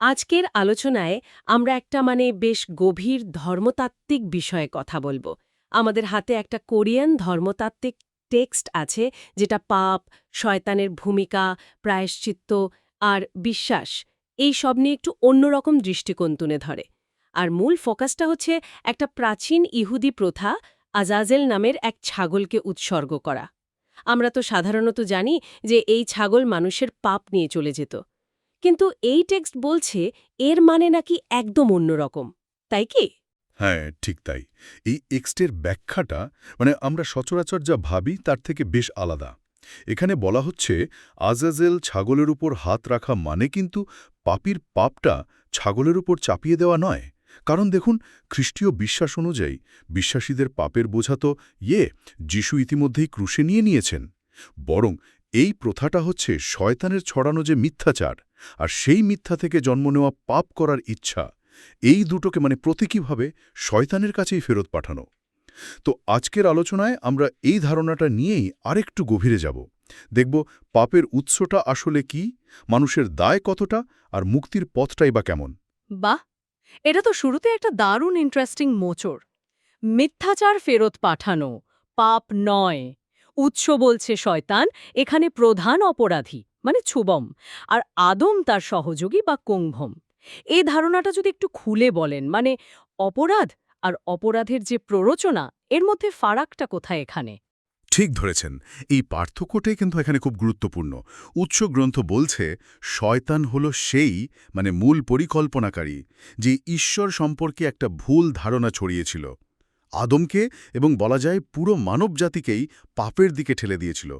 আজকের আলোচনায় আমরা একটা মানে বেশ গভীর ধর্মতাত্ত্বিক বিষয়ে কথা বলব। আমাদের হাতে একটা কোরিয়ান ধর্মতাত্ত্বিক টেক্সট আছে, যেটা পাপ, শয়তানের ভূমিকা, প্রায়শ্চিত্ত আর বিশ্বাস, এই সব নিয়ে একটু অন্যরকম দৃষ্টিকোণ তুলে ধরে। আর মূল ফোকাসটা হচ্ছে একটা প্রাচীন ইহুদি প্রথা আজাজেল নামের এক ছাগলকে উৎসর্গ করা। আমরা তো সাধারণত জানি যে এই ছাগল মানুষের পাপ নিয়ে চলে যেত। কিন্তু এই টেক্সট বলছে এর মানে নাকি একদম অন্যরকম, তাই কি? হ্যাঁ ঠিক তাই। এই এক্সটের ব্যাখ্যাটা মানে আমরা সচরাচর যা ভাবি তার থেকে বেশ আলাদা। এখানে বলা হচ্ছে, আজাজেল ছাগলের উপর হাত রাখা মানে কিন্তু পাপির পাপটা ছাগলের উপর চাপিয়ে দেওয়া নয়। কারণ দেখুন, খ্রিস্টীয় বিশ্বাস অনুযায়ী বিশ্বাসীদের পাপের বোঝা তো ইয়ে যিশু ইতিমধ্যেই ক্রুশে নিয়ে নিয়েছেন। বরং এই প্রথাটা হচ্ছে শয়তানের ছড়ানো যে মিথ্যাচার আর সেই মিথ্যা থেকে জন্ম নেওয়া পাপ করার ইচ্ছা, এই দুটোকে মানে প্রতীকীভাবে শয়তানের কাছেই ফেরত পাঠানো। তো আজকের আলোচনায় আমরা এই ধারণাটা নিয়েই আরেকটু গভীরে যাব। দেখব পাপের উৎসটা আসলে কি, মানুষের দায় কতটা, আর মুক্তির পথটাই বা কেমন। বাহ! এটা তো শুরুতে একটা দারুণ ইন্টারেস্টিং মোচর মিথ্যাচার ফেরত পাঠানো, পাপ নয়। উৎস বলছে শয়তান, এখানে প্রধান অপরাধী। মানে ছুবম, আর আদম তার সহযোগী বা কুম্ভম। এই ধারণাটা যদি একটু খুলে বলেন মানে অপরাধ আর অপরাধের যে প্ররোচনা, এর মধ্যে ফারাকটা কোথায় এখানে? ঠিক ধরেছেন, এই পার্থক্যটাই কিন্তু এখানে খুব গুরুত্বপূর্ণ। উৎস গ্রন্থ বলছে, শয়তান হল সেই মানে মূল পরিকল্পনাকারী, যে ঈশ্বর সম্পর্কে একটা ভুল ধারণা ছড়িয়েছিল। আদমকে এবং বলা যায় পুরো মানবজাতিকেই পাপের দিকে ঠেলে দিয়েছিল।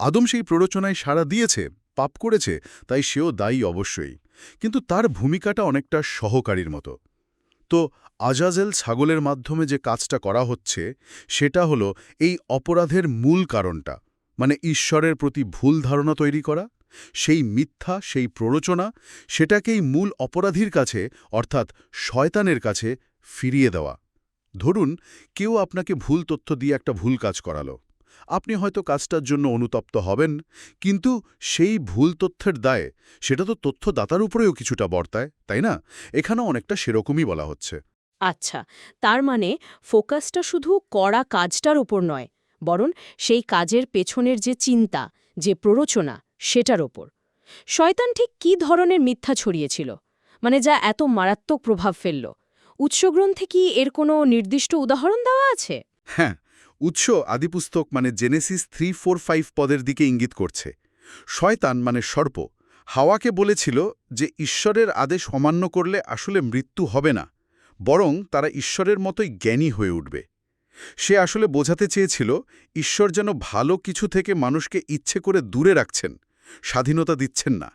আদম সেই প্ররোচনায় সাড়া দিয়েছে? পাপ করেছে, তাই সেও দায়ী অবশ্যই। কিন্তু তার ভূমিকাটা অনেকটা সহকারীর মতো। তো আজাজেল ছাগলের মাধ্যমে যে কাজটা করা হচ্ছে, সেটা হলো এই অপরাধের মূল কারণটা। মানে ঈশ্বরের প্রতি ভুল ধারণা তৈরি করা, সেই মিথ্যা, সেই প্ররোচনা, সেটাকেই মূল অপরাধীর কাছে, অর্থাৎ শয়তানের কাছে ফিরিয়ে দেওয়া। ধরুন, কেউ আপনাকে ভুল তথ্য দিয়ে একটা ভুল কাজ করালো। আপনি হয়তো কাজটার জন্য অনুতপ্ত হবেন কিন্তু সেই ভুল তথ্যের দায়ে সেটা তো তথ্যদাতার উপরেও কিছুটা বর্তায় তাই না? এখানেও অনেকটা সেরকমই বলা হচ্ছে। আচ্ছা তার মানে ফোকাসটা শুধু করা কাজটার উপর নয় বরং সেই কাজের পেছনের যে চিন্তা যে প্ররোচনা সেটার ওপর শয়তান ঠিক কী ধরনের মিথ্যা ছড়িয়েছিল? মানে যা এত মারাত্মক প্রভাব ফেলল? উৎসগ্রন্থে কি এর কোনো নির্দিষ্ট উদাহরণ দেওয়া আছে? হ্যাঁ উৎস আদিপুস্তক মানে জেনেসিস থ্রি ফোর ফাইভ পদের দিকে ইঙ্গিত করছে। শয়তান মানে সর্প। হাওয়াকে বলেছিল যে ঈশ্বরের আদেশ অমান্য করলে আসলে মৃত্যু হবে না, বরং তারা ঈশ্বরের মতোই জ্ঞানী হয়ে উঠবে। সে আসলে বোঝাতে চেয়েছিল, ঈশ্বর যেন ভালো কিছু থেকে মানুষকে ইচ্ছে করে দূরে রাখছেন, স্বাধীনতা দিচ্ছেন না।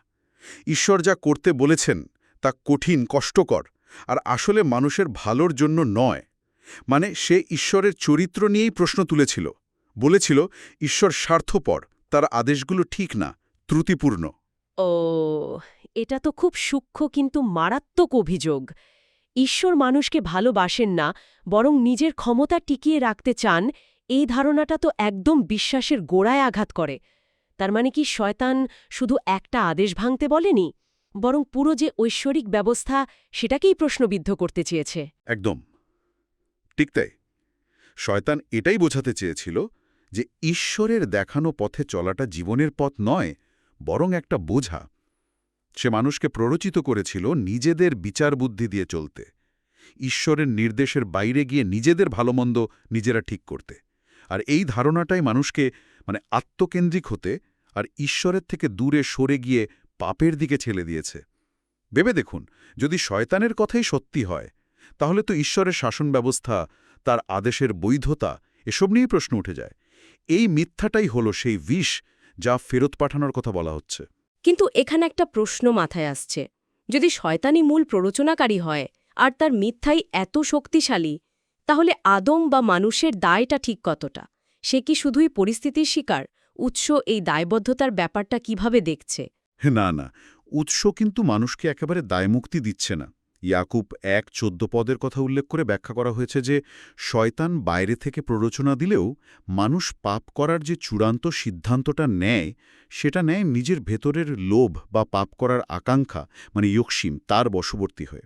ঈশ্বর যা করতে বলেছেন, তা কঠিন, কষ্টকর, আর আসলে মানুষের ভালোর জন্য নয়। মানে সে ঈশ্বরের চরিত্র নিয়েই প্রশ্ন তুলেছিল। বলেছিল ঈশ্বর স্বার্থপর তার আদেশগুলো ঠিক না ত্রুটিপূর্ণ। ও এটা তো খুব সূক্ষ্ম কিন্তু মারাত্মক অভিযোগ। ঈশ্বর মানুষকে ভালোবাসেন না বরং নিজের ক্ষমতা টিকিয়ে রাখতে চান এই ধারণাটা তো একদম বিশ্বাসের গোড়ায় আঘাত করে। তার মানে কি শয়তান শুধু একটা আদেশ ভাঙতে বলেনি বরং পুরো যে ঐশ্বরিক ব্যবস্থা সেটাকেই প্রশ্নবিদ্ধ করতে চেয়েছে? একদম। ঠিক তাই শয়তান এটাই বোঝাতে চেয়েছিল যে ঈশ্বরের দেখানো পথে চলাটা জীবনের পথ নয়, বরং একটা বোঝা। সে মানুষকে প্ররোচিত করেছিল নিজেদের বিচার বুদ্ধি দিয়ে চলতে, ঈশ্বরের নির্দেশের বাইরে গিয়ে নিজেদের ভালোমন্দ নিজেরা ঠিক করতে। আর এই ধারণাটাই মানুষকে মানে আত্মকেন্দ্রিক হতে আর ঈশ্বরের থেকে দূরে সরে গিয়ে পাপের দিকে ছেলে দিয়েছে। ভেবে দেখুন, যদি শয়তানের কথাই সত্যি হয় তাহলে তো ঈশ্বরের শাসন ব্যবস্থা তার আদেশের বৈধতা এসব নিয়েই প্রশ্ন উঠে যায়। এই মিথ্যাটাই হলো সেই বিষ যা ফেরত পাঠানোর কথা বলা হচ্ছে। কিন্তু এখানে একটা প্রশ্ন মাথায় আসছে। যদি শয়তানি মূল প্ররোচনাকারী হয় আর তার মিথ্যাই এত শক্তিশালী তাহলে আদম বা মানুষের দায়টা ঠিক কতটা? সে কি শুধুই পরিস্থিতির শিকার? উৎস এই দায়বদ্ধতার ব্যাপারটা কীভাবে দেখছে? না না। উৎস কিন্তু মানুষকে একেবারে দায়মুক্তি দিচ্ছে না। ইয়াকুব এক চোদ্দ পদের কথা উল্লেখ করে ব্যাখ্যা করা হয়েছে যে, শয়তান বাইরে থেকে প্ররোচনা দিলেও মানুষ পাপ করার যে চূড়ান্ত সিদ্ধান্তটা নেয়, সেটা নেয় নিজের ভেতরের লোভ বা পাপ করার আকাঙ্ক্ষা মানে ইয়কসিম তার বশবর্তী হয়ে।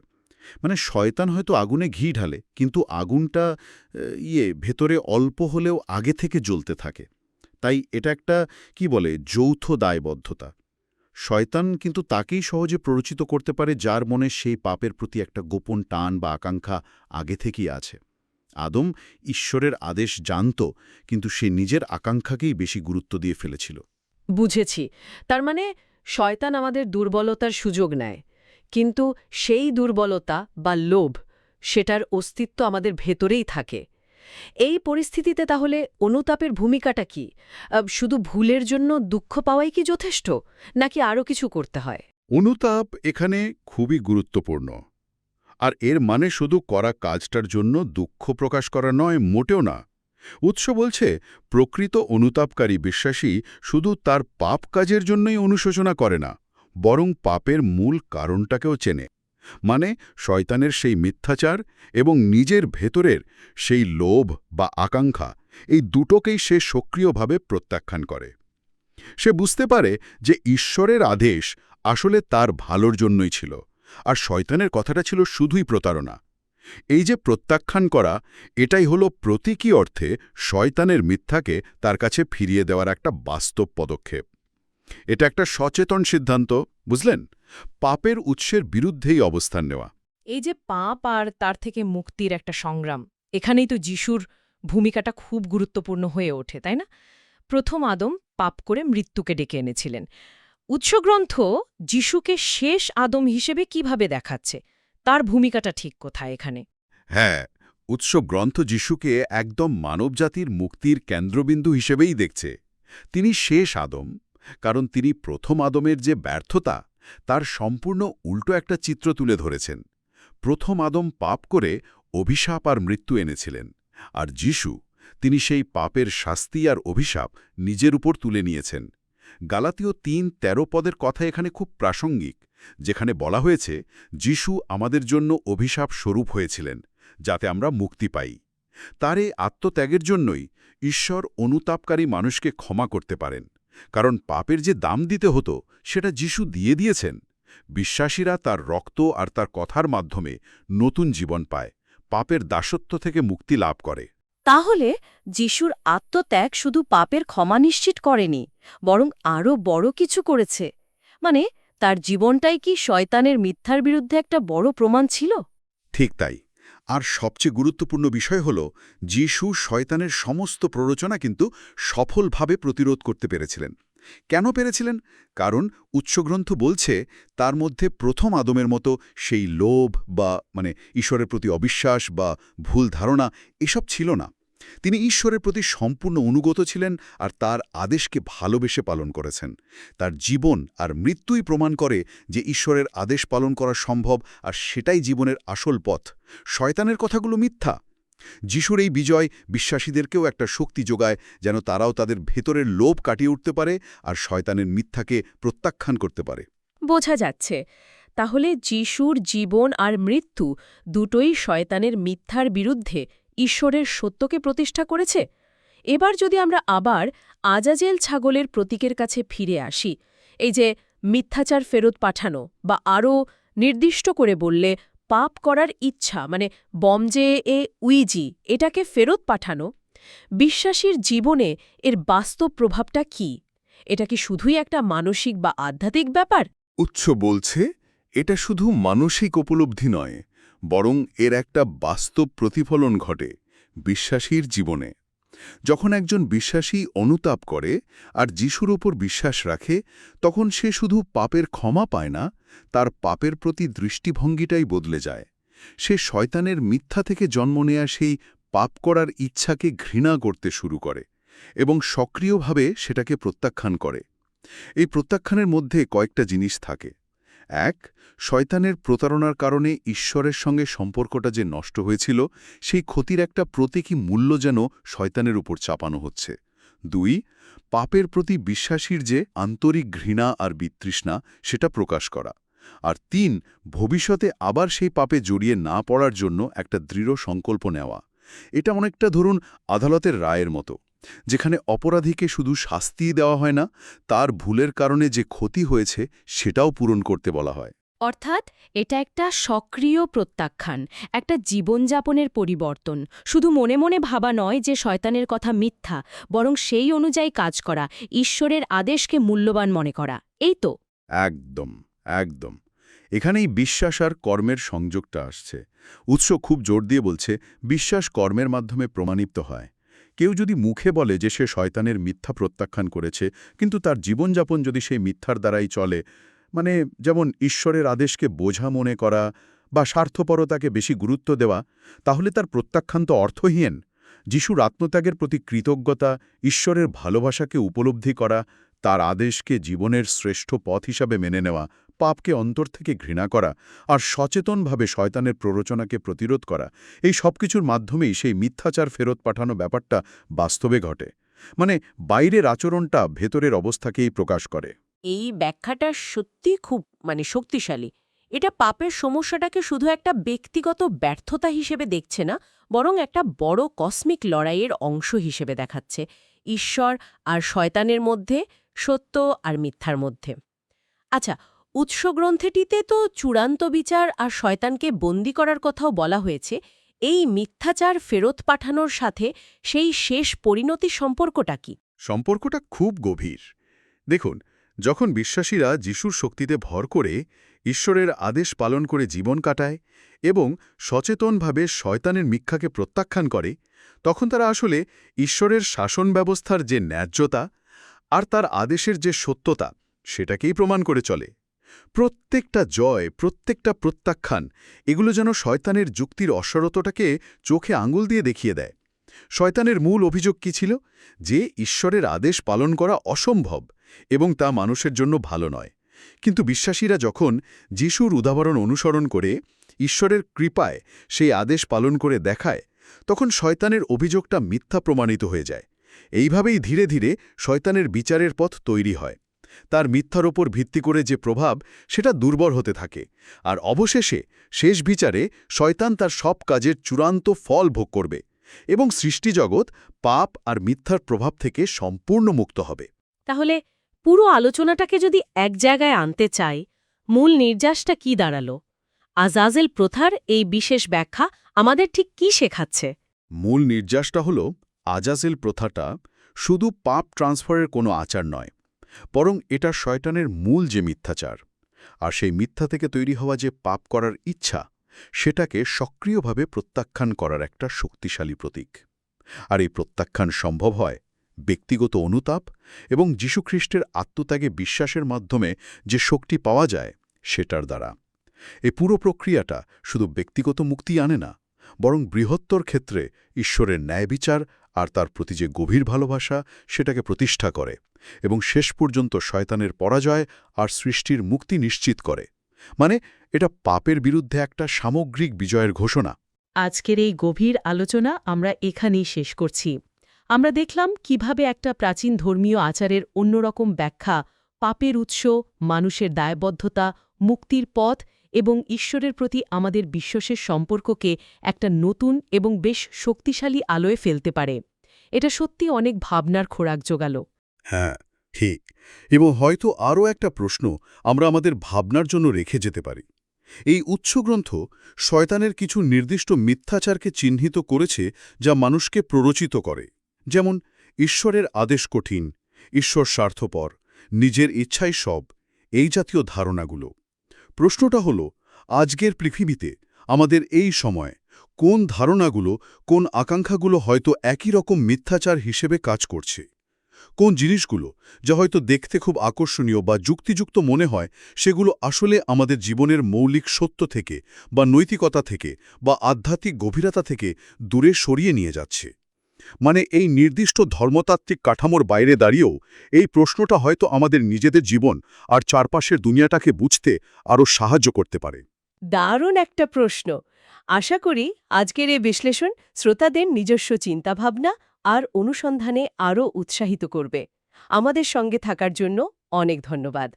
মানে শয়তান হয়তো আগুনে ঘি ঢালে, কিন্তু আগুনটা ইয়ে ভেতরে অল্প হলেও আগে থেকে জ্বলতে থাকে। তাই এটা একটা, কি বলে, যৌথ দায়বদ্ধতা। শয়তান কিন্তু তাকেই সহজে প্ররোচিত করতে পারে যার মনে সেই পাপের প্রতি একটা গোপন টান বা আকাঙ্ক্ষা আগে থেকেই আছে। আদম ঈশ্বরের আদেশ জানত, কিন্তু সে নিজের আকাঙ্ক্ষাকেই বেশি গুরুত্ব দিয়ে ফেলেছিল। বুঝেছি। তার মানে শয়তান আমাদের দুর্বলতার সুযোগ নেয়, কিন্তু সেই দুর্বলতা বা লোভ সেটার অস্তিত্ব আমাদের ভেতরেই থাকে। এই পরিস্থিতিতে তাহলে অনুতাপের ভূমিকাটা কি? শুধু ভুলের জন্য দুঃখ পাওয়াই কি যথেষ্ট, নাকি আরও কিছু করতে হয়? অনুতাপ এখানে খুবই গুরুত্বপূর্ণ। আর এর মানে শুধু করা কাজটার জন্য দুঃখ প্রকাশ করা নয়, মোটেও না। উৎস বলছে, প্রকৃত অনুতাপকারী বিশ্বাসী শুধু তার পাপ কাজের জন্যই অনুশোচনা করে না, বরং পাপের মূল কারণটাকেও চেনে। মানে শয়তানের সেই মিথ্যাচার এবং নিজের ভেতরের সেই লোভ বা আকাঙ্ক্ষা, এই দুটোকেই সে সক্রিয়ভাবে প্রত্যাখ্যান করে। সে বুঝতে পারে যে ঈশ্বরের আদেশ আসলে তার ভালোর জন্যই ছিল, আর শয়তানের কথাটা ছিল শুধুই প্রতারণা। এই যে প্রত্যাখ্যান করা, এটাই হলো প্রতীকী অর্থে শয়তানের মিথ্যাকে তার কাছে ফিরিয়ে দেওয়ার একটা বাস্তব পদক্ষেপ। এটা একটা সচেতন সিদ্ধান্ত, বুঝলেন? পাপের উৎসের বিরুদ্ধেই অবস্থান নেওয়া। এই যে পাপ আর তার থেকে মুক্তির একটা সংগ্রাম এখানেই তো যিশুর ভূমিকাটা খুব গুরুত্বপূর্ণ হয়ে ওঠে তাই না? প্রথম আদম পাপ করে মৃত্যুকে ডেকে এনেছিলেন। উৎসগ্রন্থ যিশুকে শেষ আদম হিসেবে কীভাবে দেখাচ্ছে? তার ভূমিকাটা ঠিক কোথায় এখানে? হ্যাঁ উৎস গ্রন্থ যিশুকে একদম মানবজাতির মুক্তির কেন্দ্রবিন্দু হিসেবেই দেখছে। তিনি শেষ আদম কারণ তিনি প্রথম আদমের যে ব্যর্থতা তার সম্পূর্ণ উল্টো একটা চিত্র তুলে ধরেছেন। প্রথম আদম পাপ করে অভিশাপ আর মৃত্যু এনেছিলেন, আর যিশু তিনি সেই পাপের শাস্তি আর অভিশাপ নিজের উপর তুলে নিয়েছেন। গালাতীয় তিন তেরো পদের কথা এখানে খুব প্রাসঙ্গিক, যেখানে বলা হয়েছে, যিশু আমাদের জন্য অভিশাপ স্বরূপ হয়েছিলেন, যাতে আমরা মুক্তি পাই। তার এই আত্মত্যাগের জন্যই ঈশ্বর অনুতাপকারী মানুষকে ক্ষমা করতে পারেন। কারণ পাপের যে দাম দিতে হতো সেটা যিশু দিয়ে দিয়েছেন। বিশ্বাসীরা তার রক্ত আর তার কথার মাধ্যমে নতুন জীবন পায় পাপের দাসত্ব থেকে মুক্তি লাভ করে। তাহলে যিশুর আত্মত্যাগ শুধু পাপের ক্ষমা নিশ্চিত করেনি বরং আরও বড় কিছু করেছে। মানে তার জীবনটাই কি শয়তানের মিথ্যার বিরুদ্ধে একটা বড় প্রমাণ ছিল? ঠিক তাই। আর সবচেয়ে গুরুত্বপূর্ণ বিষয় হল, যিশু শয়তানের সমস্ত প্ররোচনা কিন্তু সফলভাবে প্রতিরোধ করতে পেরেছিলেন। কেন পেরেছিলেন? কারণ উৎসগ্রন্থ বলছে, তার মধ্যে প্রথম আদমের মতো সেই লোভ বা মানে ঈশ্বরের প্রতি অবিশ্বাস বা ভুল ধারণা এসব ছিল না। তিনি ঈশ্বরের প্রতি সম্পূর্ণ অনুগত ছিলেন আর তার আদেশকে ভালোবেসে পালন করেছেন। তার জীবন আর মৃত্যুই প্রমাণ করে যে ঈশ্বরের আদেশ পালন করা সম্ভব আর সেটাই জীবনের আসল পথ। শয়তানের কথাগুলো মিথ্যা। যিশুর এই বিজয় বিশ্বাসীদেরকেও একটা শক্তি যোগায় যেন তারাও তাদের ভেতরের লোভ কাটিয়ে উঠতে পারে আর শয়তানের মিথ্যাকে প্রত্যাখ্যান করতে পারে। বোঝা যাচ্ছে। তাহলে যিশুর জীবন আর মৃত্যু দুটোই শয়তানের মিথ্যার বিরুদ্ধে ঈশ্বরের সত্যকে প্রতিষ্ঠা করেছে? এবার যদি আমরা আবার আজাজেল ছাগলের প্রতীকের কাছে ফিরে আসি, এই যে মিথ্যাচার ফেরত পাঠানো বা আরও নির্দিষ্ট করে বললে পাপ করার ইচ্ছা মানে বমজে এ উইজি এটাকে ফেরত পাঠানো, বিশ্বাসীর জীবনে এর বাস্তব প্রভাবটা কি? এটা কি শুধুই একটা মানসিক বা আধ্যাত্মিক ব্যাপার? উৎস বলছে, এটা শুধু মানসিক উপলব্ধি নয় বরং এর একটা বাস্তব প্রতিফলন ঘটে বিশ্বাসীর জীবনে। যখন একজন বিশ্বাসী অনুতাপ করে আর যিশুর ওপর বিশ্বাস রাখে, তখন সে শুধু পাপের ক্ষমা পায় না, তার পাপের প্রতি দৃষ্টিভঙ্গিটাই বদলে যায়। সে শয়তানের মিথ্যা থেকে জন্ম নেয়া সেই পাপ করার ইচ্ছাকে ঘৃণা করতে শুরু করে এবং সক্রিয়ভাবে সেটাকে প্রত্যাখ্যান করে। এই প্রত্যাখ্যানের মধ্যে কয়েকটা জিনিস থাকে। এক, শয়তানের প্রতারণার কারণে ঈশ্বরের সঙ্গে সম্পর্কটা যে নষ্ট হয়েছিল, সেই ক্ষতির একটা প্রতীকী মূল্য যেন শয়তানের উপর চাপানো হচ্ছে। দুই, পাপের প্রতি বিশ্বাসীর যে আন্তরিক ঘৃণা আর বিতৃষ্ণা, সেটা প্রকাশ করা। আর তিন, ভবিষ্যতে আবার সেই পাপে জড়িয়ে না পড়ার জন্য একটা দৃঢ় সংকল্প নেওয়া। এটা অনেকটা ধরুন আদালতের রায়ের মতো। যেখানে অপরাধীকে শুধু শাস্তিই দেওয়া হয় না তার ভুলের কারণে যে ক্ষতি হয়েছে সেটাও পূরণ করতে বলা হয়। অর্থাৎ এটা একটা সক্রিয় প্রত্যাখ্যান একটা জীবনযাপনের পরিবর্তন। শুধু মনে মনে ভাবা নয় যে শয়তানের কথা মিথ্যা বরং সেই অনুযায়ী কাজ করা ঈশ্বরের আদেশকে মূল্যবান মনে করা। এই তো। একদম একদম। এখানেই বিশ্বাস আর কর্মের সংযোগটা আসছে। উৎস খুব জোর দিয়ে বলছে বিশ্বাস কর্মের মাধ্যমে প্রমাণিত হয়। কেউ যদি মুখে বলে যে সে শয়তানের মিথ্যা প্রত্যাখ্যান করেছে, কিন্তু তার জীবনযাপন যদি সেই মিথ্যার দ্বারাই চলে মানে যেমন ঈশ্বরের আদেশকে বোঝা মনে করা বা স্বার্থপরতাকে বেশি গুরুত্ব দেওয়া, তাহলে তার প্রত্যাখ্যান তো অর্থহীন। যিশুর আত্মত্যাগের প্রতি কৃতজ্ঞতা, ঈশ্বরের ভালোবাসাকে উপলব্ধি করা, তার আদেশকে জীবনের শ্রেষ্ঠ পথ হিসাবে মেনে নেওয়া পাপকে অন্তর থেকে ঘৃণা করা আর সচেতনভাবে শয়তানের প্ররোচনাকে প্রতিরোধ করা, এই সবকিছুর মাধ্যমেই সেই মিথ্যাচার ফেরত পাঠানো ব্যাপারটা বাস্তবে ঘটে। মানে বাইরের আচরণটা ভেতরের অবস্থাকেই প্রকাশ করে। এই ব্যাখ্যাটা সত্যি খুব মানে শক্তিশালী। এটা পাপের সমস্যাটাকে শুধু একটা ব্যক্তিগত ব্যর্থতা হিসেবে দেখছে না, বরং একটা বড় কসমিক লড়াইয়ের অংশ হিসেবে দেখাচ্ছে, ঈশ্বর আর শয়তানের মধ্যে, সত্য আর মিথ্যার মধ্যে। আচ্ছা উৎসগ্রন্থেটিতে তো চূড়ান্ত বিচার আর শয়তানকে বন্দি করার কথাও বলা হয়েছে, এই মিথ্যাচার ফেরত পাঠানোর সাথে সেই শেষ পরিণতি সম্পর্কটা কি? সম্পর্কটা খুব গভীর। দেখুন, যখন বিশ্বাসীরা যিশুর শক্তিতে ভর করে ঈশ্বরের আদেশ পালন করে জীবন কাটায় এবং সচেতনভাবে শয়তানের মিথ্যাকে প্রত্যাখ্যান করে, তখন তারা আসলে ঈশ্বরের শাসন ব্যবস্থার যে ন্যায্যতা আর তার আদেশের যে সত্যতা, সেটাকেই প্রমাণ করে চলে। প্রত্যেকটা জয়, প্রত্যেকটা প্রত্যাখ্যান, এগুলো যেন শয়তানের যুক্তির অসরতটাকে চোখে আঙুল দিয়ে দেখিয়ে দেয়। শয়তানের মূল অভিযোগ কি ছিল? যে ঈশ্বরের আদেশ পালন করা অসম্ভব এবং তা মানুষের জন্য ভালো নয়। কিন্তু বিশ্বাসীরা যখন যিশুর উদাহরণ অনুসরণ করে ঈশ্বরের কৃপায় সেই আদেশ পালন করে দেখায়, তখন শয়তানের অভিযোগটা মিথ্যা প্রমাণিত হয়ে যায়। এইভাবেই ধীরে ধীরে শয়তানের বিচারের পথ তৈরি হয়। তার মিথ্যার ওপর ভিত্তি করে যে প্রভাব সেটা দুর্বল হতে থাকে। আর অবশেষে শেষ বিচারে শয়তান তার সব কাজের চূড়ান্ত ফল ভোগ করবে এবং সৃষ্টিজগৎ পাপ আর মিথ্যার প্রভাব থেকে সম্পূর্ণ মুক্ত হবে। তাহলে পুরো আলোচনাটাকে যদি এক জায়গায় আনতে চাই মূল নির্যাসটা কি দাঁড়াল? আজাজেল প্রথার এই বিশেষ ব্যাখ্যা আমাদের ঠিক কি শেখাচ্ছে? মূল নির্যাসটা হল আজাজেল প্রথাটা শুধু পাপ ট্রান্সফারের কোনো আচার নয় বরং এটা শয়তানের মূল যে মিথ্যাচার। আর সেই মিথ্যা থেকে তৈরি হওয়া যে পাপ করার ইচ্ছা, সেটাকে সক্রিয়ভাবে প্রত্যাখ্যান করার একটা শক্তিশালী প্রতীক। আর এই প্রত্যাখ্যান সম্ভব হয় ব্যক্তিগত অনুতাপ এবং যীশুখ্রিস্টের আত্মত্যাগে বিশ্বাসের মাধ্যমে যে শক্তি পাওয়া যায় সেটার দ্বারা। এই পুরো প্রক্রিয়াটা শুধু ব্যক্তিগত মুক্তি আনে না, বরং বৃহত্তর ক্ষেত্রে ঈশ্বরের ন্যায় বিচার আর তার প্রতি যে গভীর ভালোবাসা, সেটাকে প্রতিষ্ঠা করে। এবং শেষ পর্যন্ত শয়তানের পরাজয় আর সৃষ্টির মুক্তি নিশ্চিত করে। মানে এটা পাপের বিরুদ্ধে একটা সামগ্রিক বিজয়ের ঘোষণা। আজকের এই গভীর আলোচনা আমরা এখানেই শেষ করছি। আমরা দেখলাম কীভাবে একটা প্রাচীন ধর্মীয় আচারের অন্যরকম ব্যাখ্যা পাপের উৎস, মানুষের দায়বদ্ধতা, মুক্তির পথ এবং ঈশ্বরের প্রতি আমাদের বিশ্বাসের সম্পর্ককে একটা নতুন এবং বেশ শক্তিশালী আলোয় ফেলতে পারে। এটা সত্যি অনেক ভাবনার খোরাক জোগাল। হ্যাঁ ঠিক। এবং হয়তো আরও একটা প্রশ্ন আমরা আমাদের ভাবনার জন্য রেখে যেতে পারি। এই উৎসগ্রন্থ শয়তানের কিছু নির্দিষ্ট মিথ্যাচারকে চিহ্নিত করেছে যা মানুষকে প্ররোচিত করে। যেমন, ঈশ্বরের আদেশ কঠিন, ঈশ্বর স্বার্থপর, নিজের ইচ্ছাই সব, এই জাতীয় ধারণাগুলো। প্রশ্নটা হল, আজকের পৃথিবীতে আমাদের এই সময় কোন ধারণাগুলো, কোন আকাঙ্ক্ষাগুলো হয়তো একই রকম মিথ্যাচার হিসেবে কাজ করছে? কোন জিনিসগুলো যা হয়তো দেখতে খুব আকর্ষণীয় বা যুক্তিযুক্ত মনে হয়, সেগুলো আসলে আমাদের জীবনের মৌলিক সত্য থেকে বা নৈতিকতা থেকে বা আধ্যাত্মিক গভীরতা থেকে দূরে সরিয়ে নিয়ে যাচ্ছে। মানে এই নির্দিষ্ট ধর্মতাত্ত্বিক কাঠামোর বাইরে দাঁড়িয়েও এই প্রশ্নটা হয়তো আমাদের নিজেদের জীবন আর চারপাশের দুনিয়াটাকে বুঝতে আরও সাহায্য করতে পারে। দারুণ একটা প্রশ্ন। আশা করি আজকের এই বিশ্লেষণ শ্রোতাদের নিজস্ব চিন্তাভাবনা আর অনুসন্ধানে আরও উৎসাহিত করবে। আমাদের সঙ্গে থাকার জন্য অনেক ধন্যবাদ।